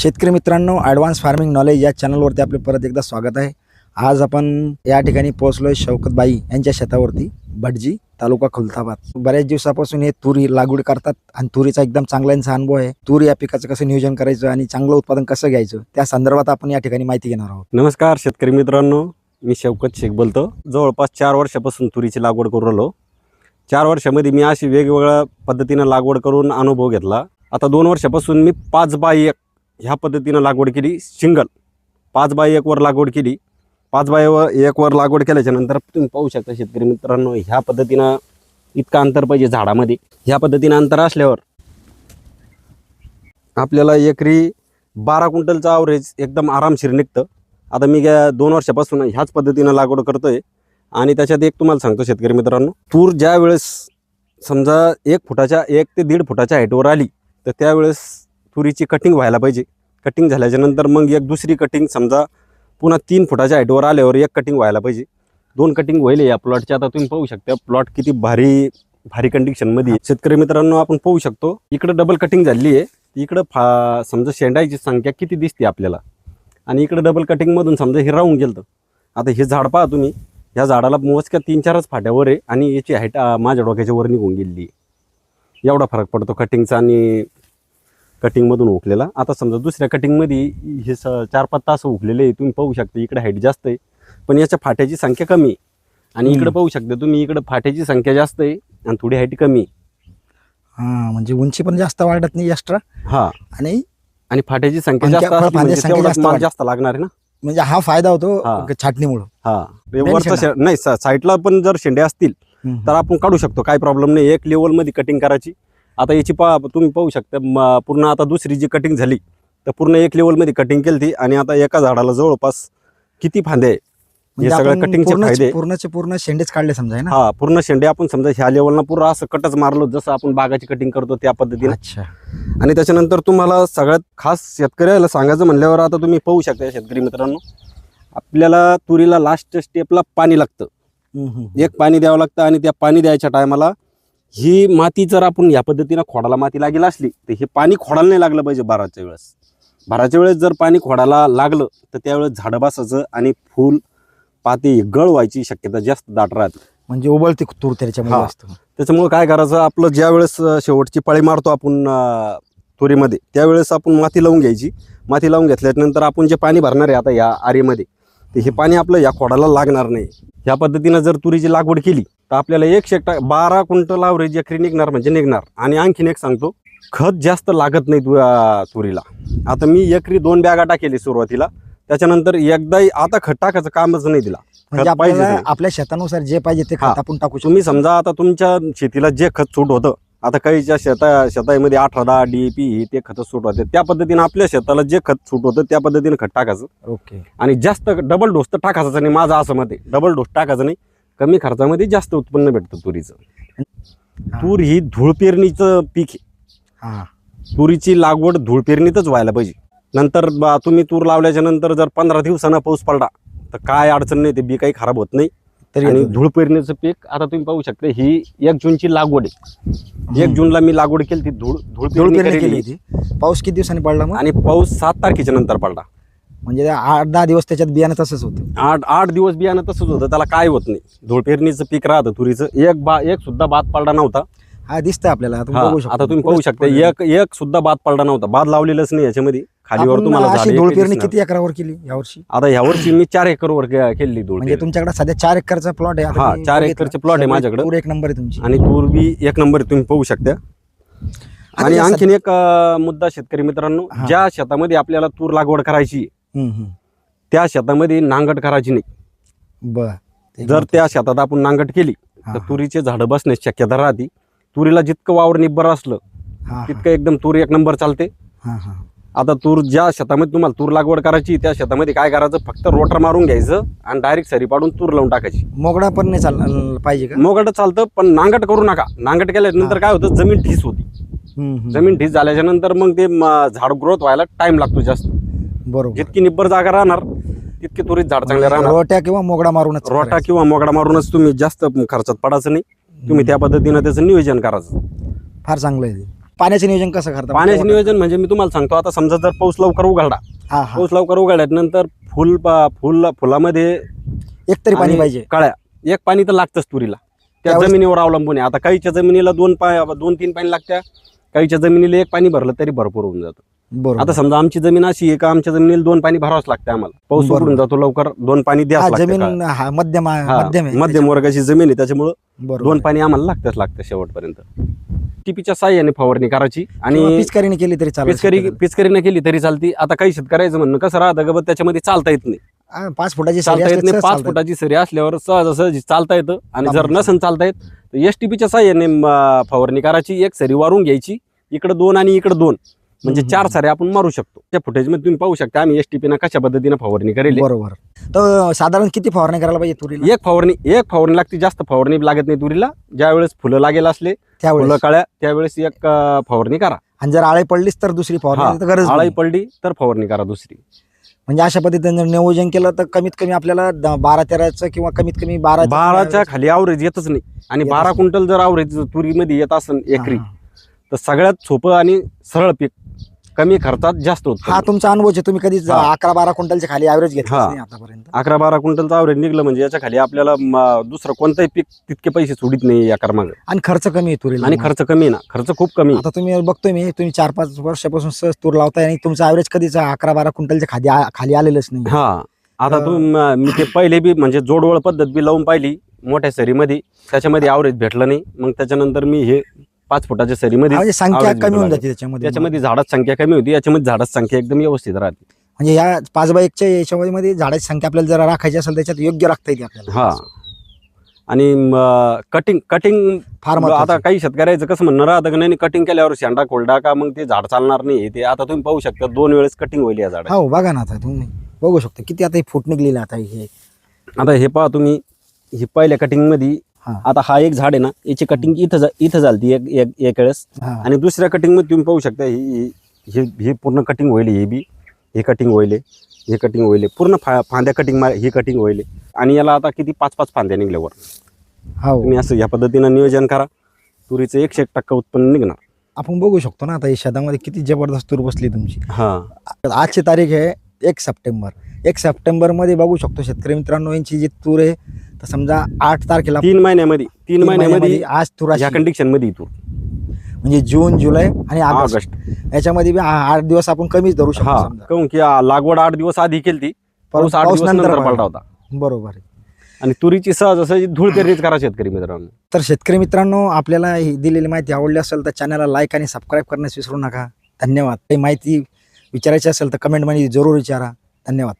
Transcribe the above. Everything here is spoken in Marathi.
शेतकरी मित्रांनो ॲडव्हान्स फार्मिंग नॉलेज या चॅनलवरती आपले परत एकदा स्वागत आहे. आज आपण या ठिकाणी पोहोचलो आहे शौकतबाई यांच्या शेतावरती भटजी तालुका खुलताबाद. बऱ्याच दिवसापासून हे तुरी लागवड करतात आणि तुरीचा एकदम चांगला यांचा अनुभव आहे. तुरी या पिकाचं कसं नियोजन करायचं आणि चांगलं उत्पादन कसं घ्यायचं त्या संदर्भात आपण या ठिकाणी माहिती घेणार आहोत. नमस्कार शेतकरी मित्रांनो मी शौकत शेख बोलतो. जवळपास चार वर्षापासून तुरीची लागवड करू राहिलो. चार वर्षामध्ये मी अशी वेगवेगळ्या पद्धतीनं लागवड करून अनुभव घेतला. आता दोन वर्षापासून मी पाच बाय एक ह्या पद्धतीनं लागवड केली. सिंगल पाच बाय एकवर लागवड केली. पाच बाय व- एकवर लागवड केल्याच्यानंतर तुम्ही पाहू शकता शेतकरी मित्रांनो ह्या पद्धतीनं इतकं अंतर पाहिजे झाडामध्ये. ह्या पद्धतीनं अंतर असल्यावर आपल्याला एकरी बारा क्विंटलचा ॲव्हरेज एकदम आरामशीर निघतं. आता मी गे दोन वर्षापासून ह्याच पद्धतीनं लागवड करतोय आणि त्याच्यात एक तुम्हाला सांगतो शेतकरी मित्रांनो तूर ज्या वेळेस समजा एक फुटाच्या एक ते दीड फुटाच्या हाईटवर आली तर त्यावेळेस तुरीची कटिंग व्हायला पाहिजे. कटिंग झाल्याच्यानंतर मग एक दुसरी कटिंग समजा पुन्हा तीन फुटाच्या हाईटवर आल्यावर एक कटिंग व्हायला पाहिजे. दोन कटिंग व्हायला या प्लॉटच्या आता तुम्ही पाहू शकता प्लॉट किती भारी भारी कंडिशनमध्ये आहे. शेतकरी मित्रांनो आपण पाहू शकतो इकडं डबल कटिंग झाली आहे. इकडं फा समजा शेंडायची संख्या किती दिसते आपल्याला? आणि इकडं डबल कटिंगमधून समजा हे राहून गेलं आता हे झाड पहा तुम्ही ह्या झाडाला मोजक्या तीन चारच फाट्यावर आहे आणि याची हाईट माझ्या डोक्याच्या वर निघून गेलेली आहे. एवढा फरक पडतो कटिंगचा आणि कटिंगमधून उकलेला. आता समजा दुसऱ्या कटिंगमध्ये हे स चार पाच तास उकलेले आहे तुम्ही पाहू शकता इकडे हाईट जास्त आहे. पण याच्या फाट्याची संख्या कमी आहे. आणि इकडे. पाहू शकता तुम्ही इकडे फाट्याची संख्या जास्त आहे आणि थोडी हाईट कमी आहे. हां म्हणजे उंची पण जास्त वाढत नाही एक्स्ट्रा हा. आणि आणि फाट्याची संख्या जास्त असली म्हणजे संख्या तेवढाच जास्त माल वाढते. जास्त लागणार आहे ना? म्हणजे हा फायदा होतो. छाटणीमुळं. हा. वरचा शेंडा. शे- नाही सा- साईडला पण जर शेंडे असतील तर आपण काढू शकतो. काय प्रॉब्लेम नाही. एक लेवलमध्ये कटिंग करायची. आता याची पा तुम्ही पाहू शकता म- पूर्ण आता दुसरी जी कटिंग झाली तर पूर्ण एक लेवलमध्ये कटिंग केली ती आणि आता एका झाडाला जवळपास किती फांदे आहे? हे म्हणजे सगळं कटिंगचे फायदे पूर्णचे पूर्ण शेंडेच काढले समजा है ना? हा पूर्ण शेंडे आपण समजा ह्या लेवलला पूर्ण असं कटच मारलो जसं आपण बागाची कटिंग करतो त्या पद्धतीने. अच्छा. आणि त्याच्यानंतर तुम्हाला सगळ्यात खास शेतकऱ्याला सांगायचं म्हणल्यावर आता तुम्ही पाहू शकता शेतकरी मित्रांनो आपल्याला तुरीला लास्ट स्टेपला पाणी लागतं. एक पाणी द्यावं लागतं आणि त्या पाणी द्यायच्या टायमाला ही माती जर आपण या पद्धतीनं खोडाला माती लागेल असली तर हे पाणी खोडाला नाही लागलं पाहिजे बाराच्या वेळेस. बाराच्या वेळेस जर पाणी खोडाला लागलं तर त्यावेळेस झाडं बसायचं आणि फूल पाती गळ व्हायची शक्यता जास्त दाट राहते. म्हणजे उबलते तूर त्याच्यामुळे. जास्त. त्याच्यामुळे काय करायचं आपलं ज्या वेळेस शेवटची पाळी मारतो आपण तुरीमध्ये त्यावेळेस आपण माती लावून घ्यायची. माती लावून घेतल्यानंतर आपण जे पाणी भरणार आहे आता या आरीमध्ये तर हे पाणी आपलं या खोडाला लागणार नाही. ह्या पद्धतीनं जर तुरीची लागवड केली तर आपल्याला एक शेकटा बारा क्विंटल ॲव्हरेज एकरी निघणार म्हणजे निघणार. आणि आणखीन एक सांगतो खत जास्त लागत नाही तु तुरीला. आता मी एकरी दोन बॅगा टाकेली सुरुवातीला. त्याच्यानंतर एकदाही आता खत टाकायचं कामच नाही दिला. म्हणजे पाहिजे. आपल्या शेतानुसार जे पाहिजे ते. खत आपण टाकू शकतो. तुम्ही समजा आता तुमच्या शेतीला जे खत सूट होतं आता काहीच्या शेता शेतामध्ये अठरा दहा डी पी ही ते खतं सूट होते त्या पद्धतीनं आपल्या शेताला जे खत सूट होतं त्या पद्धतीनं खत टाकायचं. ओके. आणि जास्त डबल डोस तर टाकायचं नाही माझं असं मत आहे. डबल डोस टाकायचं नाही कमी खर्चामध्ये जास्त उत्पन्न भेटतं तुरीचं. तूर ही धूळ पेरणीचं पीक आहे. हा. तुरीची लागवड धूळ पेरणीतच व्हायला पाहिजे. नंतर तुम्ही तूर लावल्याच्या नंतर जर पंधरा दिवसानं पाऊस पडला तर काय अडचण नाही ते बी काही खराब होत नाही. आणि. धूळ पेरणीचं पीक आता तुम्ही पाहू शकता ही एक जूनची लागवड आहे. एक जूनला मी लागवड केली ती धूळ धूळ पेरणी केली. होती. पाऊस किती दिवसांनी पडला मग? आणि पाऊस सात तारखेच्या नंतर पडला. म्हणजे आठ दहा दिवस त्याच्यात बियाणं तसंच होतं. आठ आठ दिवस बियाणं तसंच होतं त्याला काय होत नाही. धूळ पेरणीचं पीक राहतं तुरीचं. एक बा एक सुद्धा बाद पडला नव्हता. हा दिसतंय आपल्याला आता तुम्ही पाहू शकता. एक एक सुद्धा बाद पडला नव्हता. बाद लावलेलंच नाही याच्यामध्ये. खालीवर तुम्हाला झाडं धूळ पेरणी दिसणार. किती एकरावर केली यावर्षी आता ह्या वर्षी मी चार एकरवर के- केलेली धूळ म्हणजे पेरणी. तुमच्याकडे सध्या चार एकरचा प्लॉट आहे आता हा, मी चार बघितलं. एकरचे plot आहे सगळे माझ्याकडं. तूर एक नंबर आहे तुमची आणि तूर बी एक नंबर तुम्ही पाहू शकता आणि आणखीन एक अं, मुद्दा शेतकरी मित्रांनो हा. ज्या शेतामध्ये आपल्याला तूर लागवड करायची हम्म, हम्म. त्या शेतामध्ये नांगट करायची नाही बर ते जर त्या शेतात आपण नांगट केली हा, तर हा. तुरीचे झाडं बसण्याची शक्यता राहते तुरीला जितकं वावर निब्बर असलं हा, हा, तितकं एकदम तूर एक नंबर चालते हा, हा. आता तूर ज्या शेतामध्ये तुम्हाला तूर लागवड करायची त्या शेतामध्ये काय करायचं? फक्त रोटर मारून घ्यायचं आणि डायरेक्ट सरी पाडून तूर लावून टाकायची. मोगडा पण नाही चाल पाहिजे का? मोगट चालतं पण नांगट करू नका. नांगट केल्यानंतर काय होतं? जमीन ठीस होती. जमीन ठीस झाल्याच्यानंतर मग ते म, झाड ग्रोथ व्हायला टाइम लागतो जास्त. बरोबर. जितकी निब्बर जागा राहणार तितके तुरीत झाड चांगले राहणार. रोट्या किंवा मोगडा मारूनच रोटा करायचं. किंवा मोगडा मारूनच तुम्ही जास्त खर्चात पडायचं नाही. तुम्ही त्या पद्धतीनं त्याचं नियोजन करायचं. फार चांगलं आहे ते. पाण्याचं नियोजन कसं करता? पाण्याचे नियोजन म्हणजे मी तुम्हाला सांगतो आता समजा जर पाऊस लवकर उघडला हा हा. पाऊस लवकर उघडल्यानंतर फुल पा- फुल फुलामध्ये एक तरी पाणी आणि पाहिजे. कळ्या एक पाणी तर लागतंच तुरीला. त्या त्यावेळेस- जमिनीवर अवलंबून आहे. आता काहीच्या जमिनीला दोन पा दोन तीन पाणी लागत्या काहीच्या जमिनीला एक पाणी भरलं तरी भरपूर होऊन जातं. बरोबर. आता समजा आमची जमीन अशी आहे का आमच्या जमिनीला दोन पाणी भरावंच लागतं आम्हाला. पाऊस बरोबर. उघडून जातो लवकर दोन पाणी हा द्यावं लागतं जमीन हा मध्यम आहे, हा, मध्यम आहे. मध्यम वर्गाची जमीन आहे त्याच्यामुळं बरोबर. दोन पाणी आम्हाला लागतंच लागतं शेवटपर्यंत. टीपीच्या साह्याने फवारणी करायची आणि आणि पिचकारीने केली तरी चालेल पिचकरी. पिचकरीने केली तरी चालती. आता काही शेतकऱ्याचं म्हणणं कसं राहतं का बा त्याच्यामध्ये चालता येत नाही. हा, पाच फुटाची सरी चालता येत असली नाही तर पाच चालतं. फुटाची सरी असल्यावर सहजासहजी चालता येतं आणि जर. नसन चालता येत तर एस टीपीच्या साह्याने म, फवारणी करायची एक सरी वारून घ्यायची. इकडं दोन आणि इकडं दोन. म्हणजे चार. सारे आपण मारू शकतो. त्या फुटेजमध्ये तुम्ही पाहू शकता आम्ही एस टीपीनं कशा पद्धतीने फवारणी करेल. बरोबर. तर साधारण किती फवारणी करायला पाहिजे तुरीला? एक फवारणी एक फवारणी लागते जास्त फवारणी लागत नाही तुरीला. ज्या वेळेस फुलं लागेल असले फुलं त्यावेळेस काळ्या त्यावेळेस एक फवारणी करा. आणि जर आळे पडलीच तर दुसरी फवारणी तर गरज नाही. पडली तर फवारणी करा दुसरी. म्हणजे अशा पद्धतीने नियोजन केलं तर कमीत कमी आपल्याला बारा तेराचं किंवा कमीत कमी बारा बाराच्या खाली आवरेज येतच नाही. आणि बारा. क्विंटल जर आवरेज तुरीमध्ये येत असेल एकरी तर सगळ्यात सोपं आणि सरळ पीक कमी खर्चात जास्त हा तुमचा अनुभव आहे. तुम्ही कधीच हा. अकरा बारा क्विंटलच्या खाली ऍव्हरेज घेतलं हा. नाही आतापर्यंत. अकरा बारा क्विंटलचं आवरेज निघलं म्हणजे याच्या खाली आपल्याला म, दुसरं कोणतंही पीक तितके पैसे सोडित नाही या कर्माग आणि खर्च कमी आहे तुरीला. आणि खर्च कमी आहे ना. खर्च खूप कमी आहे. आता तुम्ही बघतोय मी तुम्ही चार पाच वर्षापासून सहज तूर लावताय आणि तुमचा ऍव्हरेज कधीच अकरा बारा क्विंटलच्या खाली आ- खाली आलेलंच नाही. हा. आता तू म, मी ते पहिले बी म्हणजे जोडवळ पद्धत बी लावून पाहिली मोठ्या सरीमध्ये. त्याच्यामध्ये आवरेज भेटलं नाही. मग त्याच्यानंतर मी हे पाच फुटाच्या सरीमध्ये म्हणजे संख्या कमी होऊन जाते त्याच्यामध्ये त्याच्यामध्ये झाडाची संख्या कमी होती याच्यामध्ये झाडाची संख्या एकदम व्यवस्थित राहते. म्हणजे या पाच बाय एकच्या याच्यामध्ये मध्ये झाडाची संख्या आपल्याला जरा राखायची असेल त्याच्यात योग्य राखता येते आपल्याला. हा. आणि कटिंग कटिंग फार आता काही शेतकऱ्याचं कसं म्हणणं राहतं का नाही कटिंग केल्यावर शेंडा खोलडा का मग ते झाड चालणार नाही ते आता तुम्ही पाहू शकता दोन वेळेस कटिंग होईल या झाड हो बघा ना आता तुम्ही. बघू शकता किती आता हे फूट निघलेले आता हे. आता हे पहा तुम्ही ही पहिल्या कटिंगमध्ये हा आता हा एक झाड आहे ना याची कटिंग इथं इथं झालती एक एक एक वेळेस. आणि दुसऱ्या कटिंगमध्ये तुम्ही पाहू शकता ही ही- पूर्ण कटिंग होईल हे बी. हे कटिंग होईल हे कटिंग होईल पूर्ण फा फांद्या कटिंग ही कटिंग होईल. आणि याला आता किती पाच पाच फांद्या निघल्यावर. हो. तुम्ही असं या पद्धतीनं नियोजन करा. तुरीचं एकशे एक टक्का उत्पन्न निघणार. आपण बघू शकतो ना आता हे शेतामध्ये किती जबरदस्त तूर बसली तुमची. हा. आजची तारीख आहे एक सप्टेंबर. एक सप्टेंबरमध्ये बघू शकतो शेतकरी मित्रांनो यांची जी तूर आहे तर समजा आठ तारखेला तीन महिन्यामध्ये तीन महिन्यामध्ये आज तूर ह्या अशी- कंडिशनमध्ये तूर. म्हणजे जून जुलै आणि ऑगस्ट. याच्यामध्ये बी आ- आठ दिवस आपण कमीच धरू शकतो हा समजा. काहून की आ, लागवड आठ दिवस आधी केली ती पाऊस आठ दिवस नंतर पडला. पडला. होता. बरोबर आहे. आणि तुरीची सहज असं धूळ पेरणीच करा शेतकरी मित्रांनो. तर शेतकरी मित्रांनो आपल्याला ही दिलेली माहिती आवडली असेल तर चॅनलला लाईक आणि सबस्क्राईब करण्यास विसरू नका. धन्यवाद. काही माहिती विचारायचे असेल तर कमेंटमध्ये जरूर विचारा. धन्यवाद.